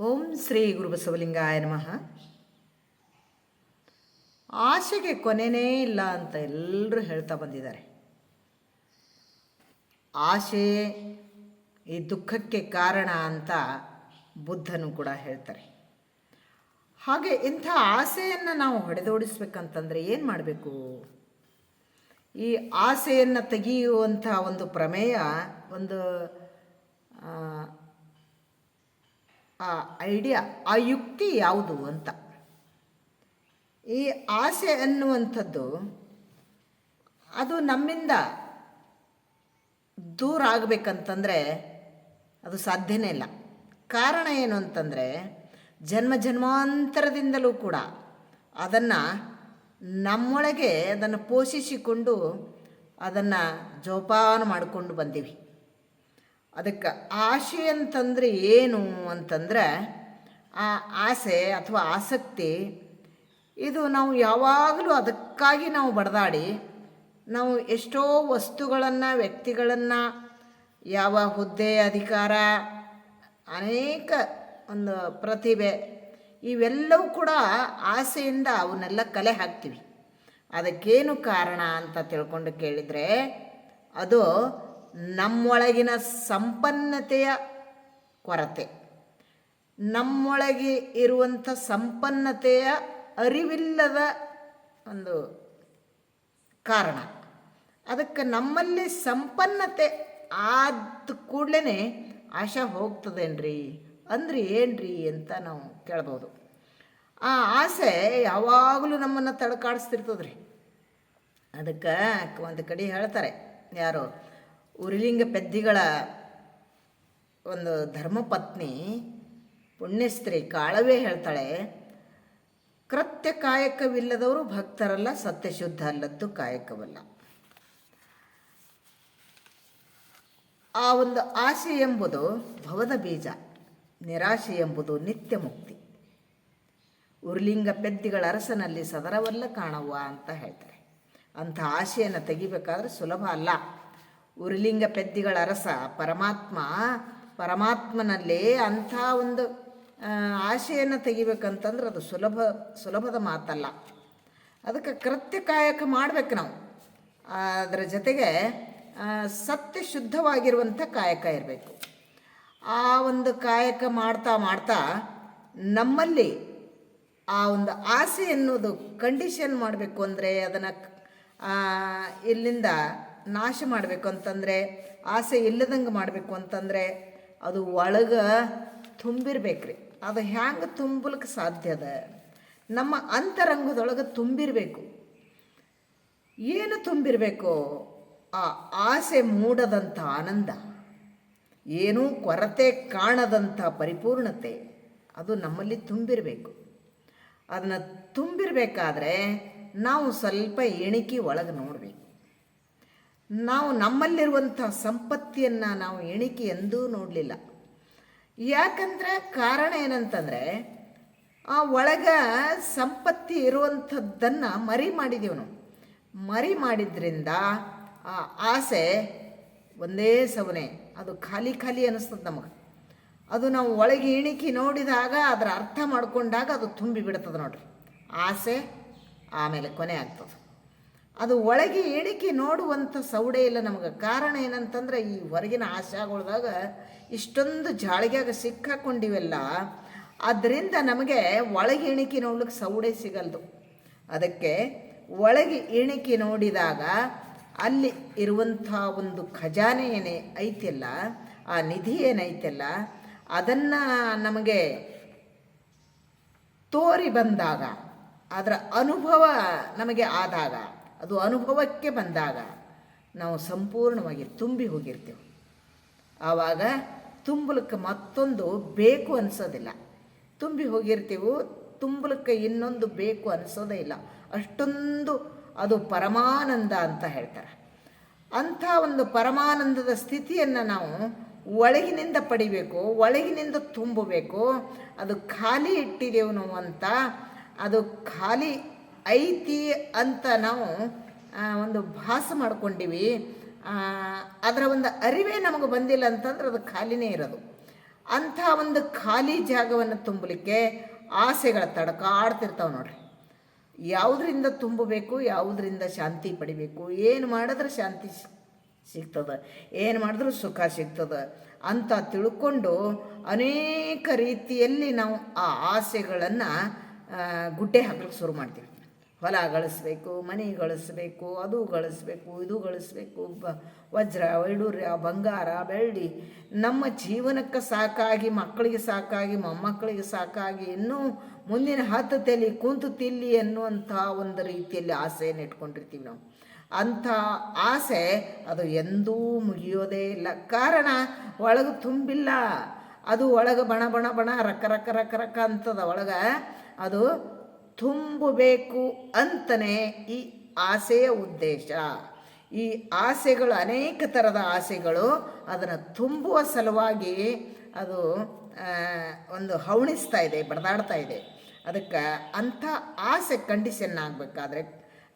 ಓಂ ಶ್ರೀ ಗುರುಬಸವಲಿಂಗಾಯ ನಮಃ. ಆಸೆಗೆ ಕೊನೆನೇ ಇಲ್ಲ ಅಂತ ಎಲ್ಲರೂ ಹೇಳ್ತಾ ಬಂದಿದ್ದಾರೆ. ಆಸೆ ಈ ದುಃಖಕ್ಕೆ ಕಾರಣ ಅಂತ ಬುದ್ಧನು ಕೂಡ ಹೇಳ್ತಾರೆ. ಹಾಗೆ ಇಂಥ ಆಸೆಯನ್ನು ನಾವು ಹೊಡೆದೋಡಿಸ್ಬೇಕಂತಂದರೆ ಏನು ಮಾಡಬೇಕು? ಈ ಆಸೆಯನ್ನು ತೆಗೆಯುವಂಥ ಒಂದು ಪ್ರಮೇಯ ಒಂದು ಆ, ಐಡಿಯಾ ಆ ಯುಕ್ತಿ ಯಾವುದು ಅಂತ. ಈ ಆಸೆ ಅನ್ನುವಂಥದ್ದು ಅದು ನಮ್ಮಿಂದ ದೂರ ಆಗಬೇಕಂತಂದರೆ ಅದು ಸಾಧ್ಯನೇ ಇಲ್ಲ. ಕಾರಣ ಏನು ಅಂತಂದರೆ ಜನ್ಮ ಜನ್ಮಾಂತರದಿಂದಲೂ ಕೂಡ ಅದನ್ನು ನಮ್ಮೊಳಗೆ ಅದನ್ನು ಪೋಷಿಸಿಕೊಂಡು ಅದನ್ನು ಜೋಪಾನ ಮಾಡಿಕೊಂಡು ಬಂದೀವಿ. ಅದಕ್ಕೆ ಆಸೆ ಅಂತಂದರೆ ಏನು ಅಂತಂದರೆ ಆ ಆಸೆ ಅಥವಾ ಆಸಕ್ತಿ, ಇದು ನಾವು ಯಾವಾಗಲೂ ಅದಕ್ಕಾಗಿ ನಾವು ಬಡದಾಡಿ, ನಾವು ಎಷ್ಟೋ ವಸ್ತುಗಳನ್ನು, ವ್ಯಕ್ತಿಗಳನ್ನು, ಯಾವ ಹುದ್ದೆ ಅಧಿಕಾರ, ಅನೇಕ ಒಂದು ಪ್ರತಿಭೆ, ಇವೆಲ್ಲವೂ ಕೂಡ ಆಸೆಯಿಂದ ಅವನ್ನೆಲ್ಲ ಕಲೆ ಹಾಕ್ತೀವಿ. ಅದಕ್ಕೇನು ಕಾರಣ ಅಂತ ತಿಳ್ಕೊಂಡು ಕೇಳಿದರೆ, ಅದು ನಮ್ಮೊಳಗಿನ ಸಂಪನ್ನತೆಯ ಕೊರತೆ. ನಮ್ಮೊಳಗೆ ಇರುವಂಥ ಸಂಪನ್ನತೆಯ ಅರಿವಿಲ್ಲದ ಒಂದು ಕಾರಣ. ಅದಕ್ಕೆ ನಮ್ಮಲ್ಲಿ ಸಂಪನ್ನತೆ ಆದ ಕೂಡಲೇ ಆಶಾ ಹೋಗ್ತದೇನ್ರಿ? ಅಂದ್ರೆ ಏನ್ರಿ ಅಂತ ನಾವು ಕೇಳ್ಬೋದು. ಆ ಆಸೆ ಯಾವಾಗಲೂ ನಮ್ಮನ್ನು ತಡಕಾಡಿಸ್ತಿರ್ತದ್ರಿ. ಅದಕ್ಕೆ ಒಂದು ಕಡೆ ಹೇಳ್ತಾರೆ ಯಾರು ಉರಿಲಿಂಗ ಪೆದ್ದಿಗಳ ಒಂದು ಧರ್ಮಪತ್ನಿ ಪುಣ್ಯಸ್ತ್ರೀ ಕಾಳವೇ ಹೇಳ್ತಾಳೆ ಕೃತ್ಯ ಕಾಯಕವಿಲ್ಲದವರು ಭಕ್ತರಲ್ಲ, ಸತ್ಯಶುದ್ಧ ಅಲ್ಲದ್ದು ಕಾಯಕವಲ್ಲ. ಆ ಒಂದು ಆಸೆ ಎಂಬುದು ಭವದ ಬೀಜ, ನಿರಾಶೆ ಎಂಬುದು ನಿತ್ಯ ಮುಕ್ತಿ. ಉರ್ಲಿಂಗ ಪೆದ್ದಿಗಳ ಅರಸನಲ್ಲಿ ಸದರವಲ್ಲ ಕಾಣವ್ವ ಅಂತ ಹೇಳ್ತಾರೆ. ಅಂಥ ಆಸೆಯನ್ನು ತೆಗಿಬೇಕಾದ್ರೆ ಸುಲಭ ಅಲ್ಲ. ಉರ್ಲಿಂಗ ಪೆದ್ದಿಗಳ ಅರಸ, ಪರಮಾತ್ಮ, ಪರಮಾತ್ಮನಲ್ಲಿ ಅಂಥ ಒಂದು ಆಶೆಯನ್ನು ತೆಗಿಬೇಕಂತಂದ್ರೆ ಅದು ಸುಲಭ, ಸುಲಭದ ಮಾತಲ್ಲ. ಅದಕ್ಕೆ ಕೃತ್ಯ ಕಾಯಕ ಮಾಡಬೇಕು ನಾವು. ಅದರ ಜೊತೆಗೆ ಸತ್ಯ ಶುದ್ಧವಾಗಿರುವಂಥ ಕಾಯಕ ಇರಬೇಕು. ಆ ಒಂದು ಕಾಯಕ ಮಾಡ್ತಾ ಮಾಡ್ತಾ ನಮ್ಮಲ್ಲಿ ಆ ಒಂದು ಆಸೆ ಎನ್ನುವುದು ಕಂಡೀಷನ್ ಮಾಡಬೇಕು ಅಂದರೆ ಅದನ್ನು ಇಲ್ಲಿಂದ ನಾಶ ಮಾಡಬೇಕು ಅಂತಂದರೆ, ಆಸೆ ಇಲ್ಲದಂಗೆ ಮಾಡಬೇಕು ಅಂತಂದರೆ, ಅದು ಒಳಗೆ ತುಂಬಿರ್ಬೇಕ್ರಿ. ಅದು ಹ್ಯಾಂಗೆ ತುಂಬಲಿಕ್ಕೆ ಸಾಧ್ಯ ಅದ? ನಮ್ಮ ಅಂತರಂಗದೊಳಗೆ ತುಂಬಿರಬೇಕು. ಏನು ತುಂಬಿರಬೇಕು? ಆ ಆಸೆ ಮೂಡದಂಥ ಆನಂದ. ಏನೂ ಕೊರತೆ ಕಾಣದಂಥ ಪರಿಪೂರ್ಣತೆ. ಅದು ನಮ್ಮಲ್ಲಿ ತುಂಬಿರಬೇಕು. ಅದನ್ನು ತುಂಬಿರಬೇಕಾದ್ರೆ ನಾವು ಸ್ವಲ್ಪ ಎಣಿಕೆ ಒಳಗೆ ನೋಡಬೇಕು. ನಾವು ನಮ್ಮಲ್ಲಿರುವಂಥ ಸಂಪತ್ತಿಯನ್ನು ನಾವು ಎಣಿಕೆ ಎಂದೂ ನೋಡಲಿಲ್ಲ. ಯಾಕಂದರೆ ಕಾರಣ ಏನಂತಂದರೆ, ಆ ಒಳಗ ಸಂಪತ್ತಿ ಇರುವಂಥದ್ದನ್ನು ಮರಿ ಮಾಡಿದೀವಿ ನಾವು. ಮರಿ ಮಾಡಿದ್ರಿಂದ ಆ ಆಸೆ ಒಂದೇ ಸವನೆ, ಅದು ಖಾಲಿ ಖಾಲಿ ಅನ್ನಿಸ್ತದೆ ನಮಗೆ. ಅದು ನಾವು ಒಳಗೆ ಇಣಿಕಿ ನೋಡಿದಾಗ ಅದರ ಅರ್ಥ ಮಾಡಿಕೊಂಡಾಗ ಅದು ತುಂಬಿ ಬಿಡ್ತದೆ ನೋಡ್ರಿ. ಆಸೆ ಆಮೇಲೆ ಕೊನೆ ಆಗ್ತದೆ. ಅದು ಒಳಗೆ ಇಳಿಕೆ ನೋಡುವಂಥ ಸೌಡೆ ಇಲ್ಲ ನಮಗೆ. ಕಾರಣ ಏನಂತಂದ್ರೆ ಈ ಹೊರಗಿನ ಆಶಾಗಳ್ದಾಗ ಇಷ್ಟೊಂದು ಜಾಳಿಗ್ಯಾಗ ಸಿಕ್ಕಾಕೊಂಡಿವೆಲ್ಲ. ಅದರಿಂದ ನಮಗೆ ಒಳಗೆ ಇಣಿಕೆ ನೋಡ್ಲಿಕ್ಕೆ ಸೌಡೆ ಸಿಗಲ್ದು. ಅದಕ್ಕೆ ಒಳಗೆ ಇಣಿಕೆ ನೋಡಿದಾಗ ಅಲ್ಲಿ ಇರುವಂಥ ಒಂದು ಖಜಾನೆ ಏನೇ ಐತಿಲ್ಲ, ಆ ನಿಧಿ ಏನೈತಿಲ್ಲ ಅದನ್ನು ನಮಗೆ ತೋರಿ ಬಂದಾಗ, ಅದರ ಅನುಭವ ನಮಗೆ ಆದಾಗ ಅದು ಅನುಭವಕ್ಕೆ ಬಂದಾಗ ನಾವು ಸಂಪೂರ್ಣವಾಗಿ ತುಂಬಿ ಹೋಗಿರ್ತೇವೆ. ಆವಾಗ ತುಂಬಲಕ್ಕೆ ಮತ್ತೊಂದು ಬೇಕು ಅನಿಸೋದಿಲ್ಲ. ತುಂಬಿ ಹೋಗಿರ್ತೀವಿ, ತುಂಬಲಕ್ಕೆ ಇನ್ನೊಂದು ಬೇಕು ಅನಿಸೋದೇ ಇಲ್ಲ. ಅಷ್ಟೊಂದು ಅದು ಪರಮಾನಂದ ಅಂತ ಹೇಳ್ತಾರೆ. ಅಂಥ ಒಂದು ಪರಮಾನಂದದ ಸ್ಥಿತಿಯನ್ನು ನಾವು ಒಳಗಿನಿಂದ ಪಡಿಬೇಕು, ಒಳಗಿನಿಂದ ತುಂಬಬೇಕು, ಅದು ಖಾಲಿ ಇಟ್ಟಿದೆವು ನಾವು ಅಂತ, ಅದು ಖಾಲಿ ಐತಿ ಅಂತ ನಾವು ಒಂದು ಭಾಸ ಮಾಡ್ಕೊಂಡಿವಿ. ಅದರ ಒಂದು ಅರಿವೇ ನಮಗೆ ಬಂದಿಲ್ಲ ಅಂತಂದ್ರೆ ಅದು ಖಾಲಿನೇ ಇರೋದು. ಅಂಥ ಒಂದು ಖಾಲಿ ಜಾಗವನ್ನು ತುಂಬಲಿಕ್ಕೆ ಆಸೆಗಳ ತಡಕ ಆಡ್ತಿರ್ತಾವೆ ನೋಡ್ರಿ. ಯಾವುದರಿಂದ ತುಂಬಬೇಕು, ಯಾವುದರಿಂದ ಶಾಂತಿ ಪಡಿಬೇಕು, ಏನು ಮಾಡಿದ್ರೆ ಶಾಂತಿ ಸಿಗ್ತದೆ, ಏನು ಮಾಡಿದ್ರೂ ಸುಖ ಸಿಗ್ತದೆ ಅಂತ ತಿಳ್ಕೊಂಡು ಅನೇಕ ರೀತಿಯಲ್ಲಿ ನಾವು ಆ ಆಸೆಗಳನ್ನು ಗುಡ್ಡೆ ಹಾಕ್ಲಿಕ್ಕೆ ಶುರು ಮಾಡ್ತೀವಿ. ಹೊಲ ಗಳಿಸ್ಬೇಕು, ಮನೆ ಗಳಿಸ್ಬೇಕು, ಅದು ಗಳಿಸ್ಬೇಕು, ಇದು ಗಳಿಸ್ಬೇಕು, ಬ, ವಜ್ರ, ವೈಡೂರ್ಯ, ಬಂಗಾರ, ಬೆಳ್ಳಿ. ನಮ್ಮ ಜೀವನಕ್ಕೆ ಸಾಕಾಗಿ, ಮಕ್ಕಳಿಗೆ ಸಾಕಾಗಿ, ಮೊಮ್ಮಕ್ಕಳಿಗೆ ಸಾಕಾಗಿ, ಇನ್ನೂ ಮುಂದಿನ ಹತ್ತು ತಲೆ ಕುಂತು ತಿಲ್ಲಿ ಅನ್ನುವಂಥ ಒಂದು ರೀತಿಯಲ್ಲಿ ಆಸೆಯನ್ನು ಇಟ್ಕೊಂಡಿರ್ತೀವಿ ನಾವು. ಅಂಥ ಆಸೆ ಅದು ಎಂದೂ ಮುಗಿಯೋದೇ ಇಲ್ಲ. ಕಾರಣ, ಒಳಗೆ ತುಂಬಿಲ್ಲ. ಅದು ಒಳಗೆ ಬಣ ಬಣ ಬಣ ರಕ್ಕ ರಕ್ಕ ರಕ್ಕ ರಕ್ಕ ಅಂತದ ಒಳಗೆ ಅದು ತುಂಬಬೇಕು ಅಂತಲೇ ಈ ಆಸೆಯ ಉದ್ದೇಶ. ಈ ಆಸೆಗಳು ಅನೇಕ ಥರದ ಆಸೆಗಳು, ಅದನ್ನು ತುಂಬುವ ಸಲುವಾಗಿ ಅದು ಒಂದು ಹವಣಿಸ್ತಾ ಇದೆ, ಬಡದಾಡ್ತಾ ಇದೆ. ಅದಕ್ಕೆ ಅಂಥ ಆಸೆ ಕಂಡೀಷನ್ ಆಗಬೇಕಾದ್ರೆ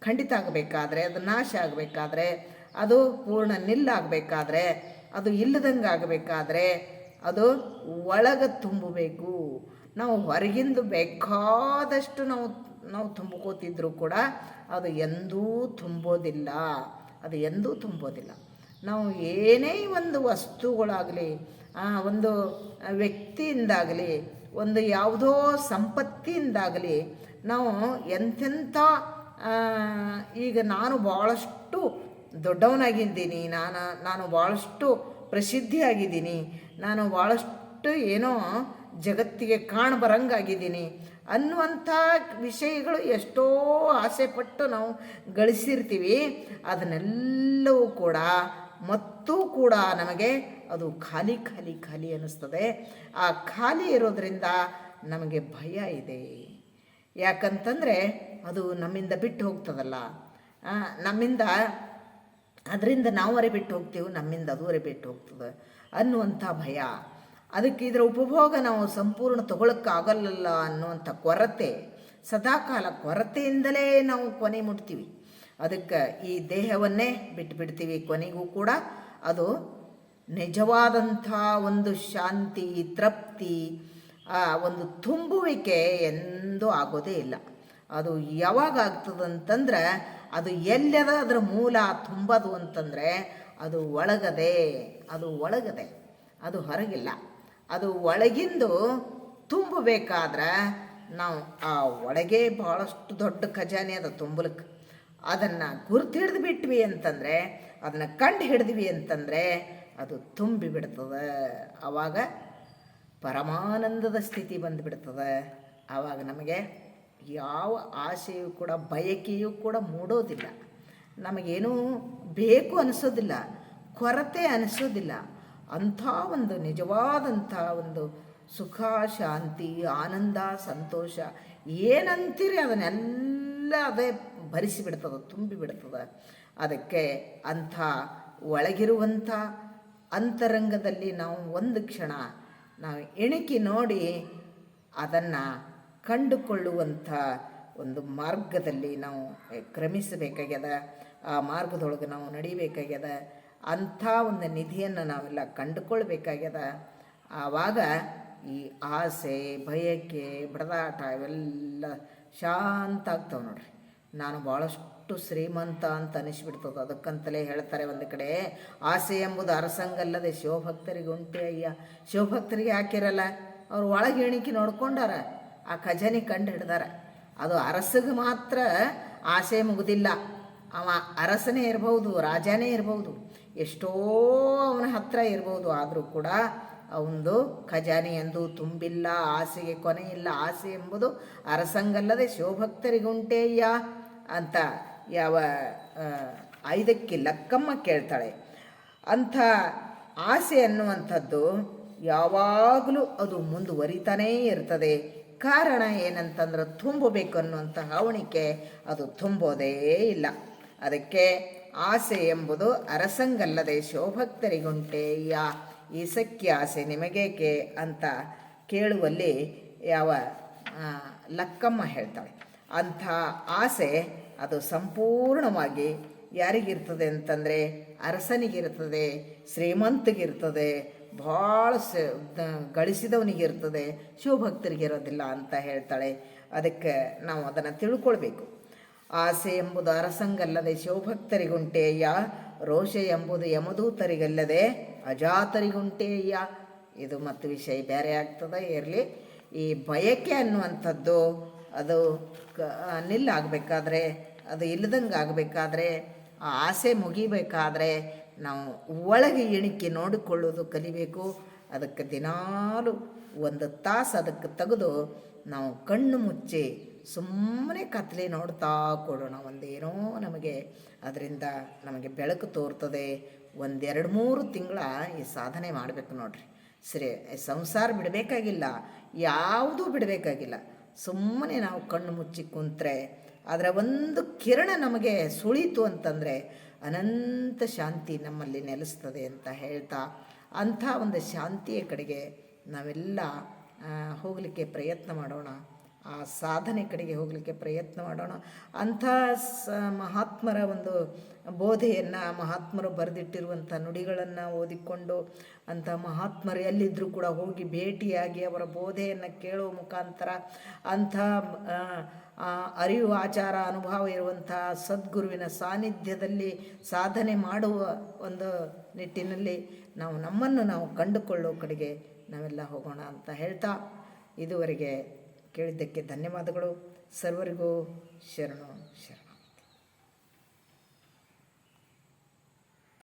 ಖಂಡಿತ ಆಗಬೇಕಾದ್ರೆ, ಅದು ನಾಶ ಆಗಬೇಕಾದ್ರೆ, ಅದು ಪೂರ್ಣ ನಿಲ್ಲಾಗಬೇಕಾದ್ರೆ ಅದು ಇಲ್ಲದಂಗೆ ಆಗಬೇಕಾದ್ರೆ ಅದು ಒಳಗೆ ತುಂಬಬೇಕು. ನಾವು ಹೊರಗಿಂದು ಬೇಕಾದಷ್ಟು ನಾವು ನಾವು ತುಂಬ್ಕೋತಿದ್ರೂ ಕೂಡ ಅದು ಎಂದೂ ತುಂಬೋದಿಲ್ಲ. ಅದು ಎಂದೂ ತುಂಬೋದಿಲ್ಲ. ನಾವು ಏನೇ ಒಂದು ವಸ್ತುಗಳಾಗಲಿ ಒಂದು ವ್ಯಕ್ತಿಯಿಂದಾಗಲಿ, ಒಂದು ಯಾವುದೋ ಸಂಪತ್ತಿಯಿಂದಾಗಲಿ ನಾವು ಎಂತೆಂಥ ಈಗ ನಾನು ಭಾಳಷ್ಟು ದೊಡ್ಡವನಾಗಿದ್ದೀನಿ, ನಾನು ನಾನು ಭಾಳಷ್ಟು ಪ್ರಸಿದ್ಧಿಯಾಗಿದ್ದೀನಿ, ನಾನು ಭಾಳಷ್ಟು ಏನೋ ಜಗತ್ತಿಗೆ ಕಾಣಬರಂಗಾಗಿದ್ದೀನಿ ಅನ್ನುವಂಥ ವಿಷಯಗಳು ಎಷ್ಟೋ ಆಸೆಪಟ್ಟು ನಾವು ಗಳಿಸಿರ್ತೀವಿ. ಅದನ್ನೆಲ್ಲವೂ ಕೂಡ, ಮತ್ತೂ ಕೂಡ ನಮಗೆ ಅದು ಖಾಲಿ ಖಾಲಿ ಖಾಲಿ ಅನ್ನಿಸ್ತದೆ. ಆ ಖಾಲಿ ಇರೋದರಿಂದ ನಮಗೆ ಭಯ ಇದೆ. ಯಾಕಂತಂದರೆ ಅದು ನಮ್ಮಿಂದ ಬಿಟ್ಟು ಹೋಗ್ತದಲ್ಲ. ನಮ್ಮಿಂದ, ಅದರಿಂದ ನಾವು ಅರೆ ಬಿಟ್ಟು ಹೋಗ್ತೀವಿ, ನಮ್ಮಿಂದ ಅದುವರೆ ಬಿಟ್ಟು ಹೋಗ್ತದೆ ಅನ್ನುವಂಥ ಭಯ. ಅದಕ್ಕೆ ಇದರ ಉಪಭೋಗ ನಾವು ಸಂಪೂರ್ಣ ತಗೊಳಕ್ಕಾಗಲ್ಲ ಅನ್ನುವಂಥ ಕೊರತೆ, ಸದಾಕಾಲ ಕೊರತೆಯಿಂದಲೇ ನಾವು ಕೊನೆ ಮುಟ್ತೀವಿ. ಅದಕ್ಕೆ ಈ ದೇಹವನ್ನೇ ಬಿಟ್ಟು ಬಿಡ್ತೀವಿ ಕೊನೆಗೂ ಕೂಡ. ಅದು ನಿಜವಾದಂಥ ಒಂದು ಶಾಂತಿ, ತೃಪ್ತಿ ಒಂದು ತುಂಬುವಿಕೆ ಎಂದೂ ಆಗೋದೇ ಇಲ್ಲ. ಅದು ಯಾವಾಗ ಆಗ್ತದಂತಂದ್ರೆ ಅದು ಎಲ್ಲದ ಅದರ ಮೂಲ ತುಂಬದು ಅಂತಂದರೆ ಅದು ಒಳಗದೆ ಅದು ಒಳಗದೆ, ಅದು ಹೊರಗಿಲ್ಲ. ಅದು ಒಳಗಿಂದು ತುಂಬಬೇಕಾದ್ರೆ ನಾವು ಆ ಒಳಗೆ ಭಾಳಷ್ಟು ದೊಡ್ಡ ಖಜಾನೆ ಅದ ತುಂಬಲಿಕ್ಕೆ ಅದನ್ನು ಗುರ್ತು ಹಿಡಿದು ಬಿಟ್ವಿ ಅಂತಂದರೆ, ಅದನ್ನು ಕಂಡು ಹಿಡಿದ್ವಿ ಅಂತಂದರೆ ಅದು ತುಂಬಿ ಬಿಡ್ತದೆ. ಆವಾಗ ಪರಮಾನಂದದ ಸ್ಥಿತಿ ಬಂದುಬಿಡ್ತದೆ. ಆವಾಗ ನಮಗೆ ಯಾವ ಆಸೆಯೂ ಕೂಡ, ಬಯಕೆಯೂ ಕೂಡ ಮೂಡೋದಿಲ್ಲ. ನಮಗೇನೂ ಬೇಕು ಅನಿಸೋದಿಲ್ಲ, ಕೊರತೆ ಅನಿಸೋದಿಲ್ಲ. ಅಂಥ ಒಂದು ನಿಜವಾದಂಥ ಒಂದು ಸುಖ, ಶಾಂತಿ, ಆನಂದ, ಸಂತೋಷ ಏನಂತೀರಿ ಅದನ್ನೆಲ್ಲ ಅದೇ ಭರಿಸಿ ಬಿಡ್ತದೆ ತುಂಬಿ ಬಿಡ್ತದೆ ಅದಕ್ಕೆ ಅಂಥ ಒಳಗಿರುವಂಥ ಅಂತರಂಗದಲ್ಲಿ ನಾವು ಒಂದು ಕ್ಷಣ ನಾವು ಎಣಿಕೆ ನೋಡಿ ಅದನ್ನು ಕಂಡುಕೊಳ್ಳುವಂಥ ಒಂದು ಮಾರ್ಗದಲ್ಲಿ ನಾವು ಕ್ರಮಿಸಬೇಕಾಗ್ಯದ, ಆ ಮಾರ್ಗದೊಳಗೆ ನಾವು ನಡಿಬೇಕಾಗ್ಯದ. ಅಂಥ ಒಂದು ನಿಧಿಯನ್ನು ನಾವೆಲ್ಲ ಕಂಡುಕೊಳ್ಬೇಕಾಗ್ಯದ. ಆವಾಗ ಈ ಆಸೆ ಭಯಕ್ಕೆ ಬಡದಾಟ ಇವೆಲ್ಲ ಶಾಂತ ಆಗ್ತಾವೆ ನೋಡ್ರಿ. ನಾನು ಭಾಳಷ್ಟು ಶ್ರೀಮಂತ ಅಂತ ಅನಿಸ್ಬಿಡ್ತದೆ. ಅದಕ್ಕಂತಲೇ ಹೇಳ್ತಾರೆ ಒಂದು ಕಡೆ, ಆಸೆ ಎಂಬುದು ಅರಸಂಗಲ್ಲದೆ ಶಿವಭಕ್ತರಿಗೆ ಉಂಟೆ ಅಯ್ಯ. ಶಿವಭಕ್ತರಿಗೆ ಹಾಕಿರಲ್ಲ ಅವ್ರು ಒಳಗೆ ಎಣಿಕೆ ನೋಡ್ಕೊಂಡಾರ. ಆ ಖಜಾನೆ ಕಂಡು ಹಿಡ್ದಾರ. ಅದು ಅರಸಗೆ ಮಾತ್ರ ಆಸೆ ಮುಗುದಿಲ್ಲ. ಅವ ಅರಸನೇ ಇರಬಹುದು ರಾಜನೇ ಇರಬಹುದು ಎಷ್ಟೋ ಅವನ ಹತ್ರ ಇರಬಹುದು ಆದರೂ ಕೂಡ ಅವಂದು ಖಜಾನೆ ಎಂದು ತುಂಬಿಲ್ಲ, ಆಸೆಗೆ ಕೊನೆ ಇಲ್ಲ ಆಸೆ ಎಂಬುದು ಅರಸಂಗಲ್ಲದೆ ಶಿವಭಕ್ತರಿಗುಂಟೇಯ್ಯ ಅಂತ ಯಾವ ಐದಕ್ಕೆ ಲಕ್ಕಮ್ಮ ಕೇಳ್ತಾಳೆ. ಅಂಥ ಆಸೆ ಅನ್ನುವಂಥದ್ದು ಯಾವಾಗಲೂ ಅದು ಮುಂದುವರಿತಾನೇ ಇರ್ತದೆ. ಕಾರಣ ಏನಂತಂದ್ರೆ ತುಂಬಬೇಕು ಅನ್ನುವಂಥ ಹವಣಿಕೆ ಅದು ತುಂಬೋದೇ ಇಲ್ಲ. ಅದಕ್ಕೆ ಆಸೆ ಎಂಬುದು ಅರಸಂಗಲ್ಲದೆ ಶಿವಭಕ್ತರಿಗುಂಟೇಯ್ಯ ಈ ಸಖ್ಯ ಆಸೆ ನಿಮಗೇಕೆ ಅಂತ ಕೇಳುವಲ್ಲಿ ಯಾವ ಲಕ್ಕಮ್ಮ ಹೇಳ್ತಾಳೆ. ಅಂಥ ಆಸೆ ಅದು ಸಂಪೂರ್ಣವಾಗಿ ಯಾರಿಗಿರ್ತದೆ ಅಂತಂದರೆ ಅರಸನಿಗಿರ್ತದೆ, ಶ್ರೀಮಂತಗಿರ್ತದೆ, ಭಾಳ ಸ ಗಳಿಸಿದವನಿಗಿರ್ತದೆ ಶಿವಭಕ್ತರಿಗಿರೋದಿಲ್ಲ ಅಂತ ಹೇಳ್ತಾಳೆ. ಅದಕ್ಕೆ ನಾವು ಅದನ್ನು ತಿಳ್ಕೊಳ್ಬೇಕು. ಆಸೆ ಎಂಬುದು ಅರಸಂಗಲ್ಲದೆ ಶಿವಭಕ್ತರಿಗುಂಟೇಯ್ಯ, ರೋಷ ಎಂಬುದು ಯಮದೂತರಿಗಲ್ಲದೆ ಅಜಾತರಿಗುಂಟೇಯ್ಯ. ಇದು ಮತ್ತು ವಿಷಯ ಬೇರೆ ಆಗ್ತದೆ, ಇರಲಿ. ಈ ಬಯಕೆ ಅನ್ನುವಂಥದ್ದು ಅದು ಕ ನಿಲ್ಲಾಗಬೇಕಾದ್ರೆ ಅದು ಇಲ್ಲದಂಗೆ ಆಗಬೇಕಾದ್ರೆ, ಆ ಆಸೆ ಮುಗಿಬೇಕಾದ್ರೆ ನಾವು ಒಳಗೆ ಇಣಿಕೆ ನೋಡಿಕೊಳ್ಳೋದು ಕಲಿಬೇಕು. ಅದಕ್ಕೆ ದಿನಾಲು ಒಂದು ತಾಸು ಅದಕ್ಕೆ ತೆಗೆದು ನಾವು ಕಣ್ಣು ಮುಚ್ಚಿ ಸುಮ್ಮನೆ ಕತ್ಲೆ ನೋಡ್ತಾ ಕೊಡೋಣ ಒಂದೇನೋ ನಮಗೆ. ಅದರಿಂದ ನಮಗೆ ಬೆಳಕು ತೋರ್ತದೆ. ಒಂದೆರಡು ಮೂರು ತಿಂಗಳ ಈ ಸಾಧನೆ ಮಾಡಬೇಕು ನೋಡ್ರಿ. ಸರಿ ಸಂಸಾರ ಬಿಡಬೇಕಾಗಿಲ್ಲ. ಯಾವುದೂ ಬಿಡಬೇಕಾಗಿಲ್ಲ. ಸುಮ್ಮನೆ ನಾವು ಕಣ್ಣು ಮುಚ್ಚಿ ಕುಂತ್ರೆ ಅದರ ಒಂದು ಕಿರಣ ನಮಗೆ ಸುಳೀತು ಅಂತಂದರೆ ಅನಂತ ಶಾಂತಿ ನಮ್ಮಲ್ಲಿ ನೆಲೆಸ್ತದೆ ಅಂತ ಹೇಳ್ತಾ ಅಂಥ ಒಂದು ಶಾಂತಿಯ ಕಡೆಗೆ ನಾವೆಲ್ಲ ಹೋಗಲಿಕ್ಕೆ ಪ್ರಯತ್ನ ಮಾಡೋಣ. ಆ ಸಾಧನೆ ಕಡೆಗೆ ಹೋಗಲಿಕ್ಕೆ ಪ್ರಯತ್ನ ಮಾಡೋಣ. ಅಂಥ ಸ ಮಹಾತ್ಮರ ಒಂದು ಬೋಧೆಯನ್ನು ಮಹಾತ್ಮರು ಬರೆದಿಟ್ಟಿರುವಂಥ ನುಡಿಗಳನ್ನು ಓದಿಕೊಂಡು ಅಂಥ ಮಹಾತ್ಮರು ಎಲ್ಲಿದ್ದರೂ ಕೂಡ ಹೋಗಿ ಭೇಟಿಯಾಗಿ ಅವರ ಬೋಧೆಯನ್ನು ಕೇಳುವ ಮುಖಾಂತರ ಅಂಥ ಆ, ಆ, ಅರಿವು ಆಚಾರ ಅನುಭವ ಇರುವಂಥ ಸದ್ಗುರುವಿನ ಸಾನ್ನಿಧ್ಯದಲ್ಲಿ ಸಾಧನೆ ಮಾಡುವ ಒಂದು ನಿಟ್ಟಿನಲ್ಲಿ ನಾವು ನಮ್ಮನ್ನು ನಾವು ಕಂಡುಕೊಳ್ಳೋ ಕಡೆಗೆ ನಾವೆಲ್ಲ ಹೋಗೋಣ ಅಂತ ಹೇಳ್ತಾ ಇದುವರೆಗೆ ಕೇಳಿದ್ದಕ್ಕೆ ಧನ್ಯವಾದಗಳು. ಸರ್ವರಿಗೂ ಶರಣು.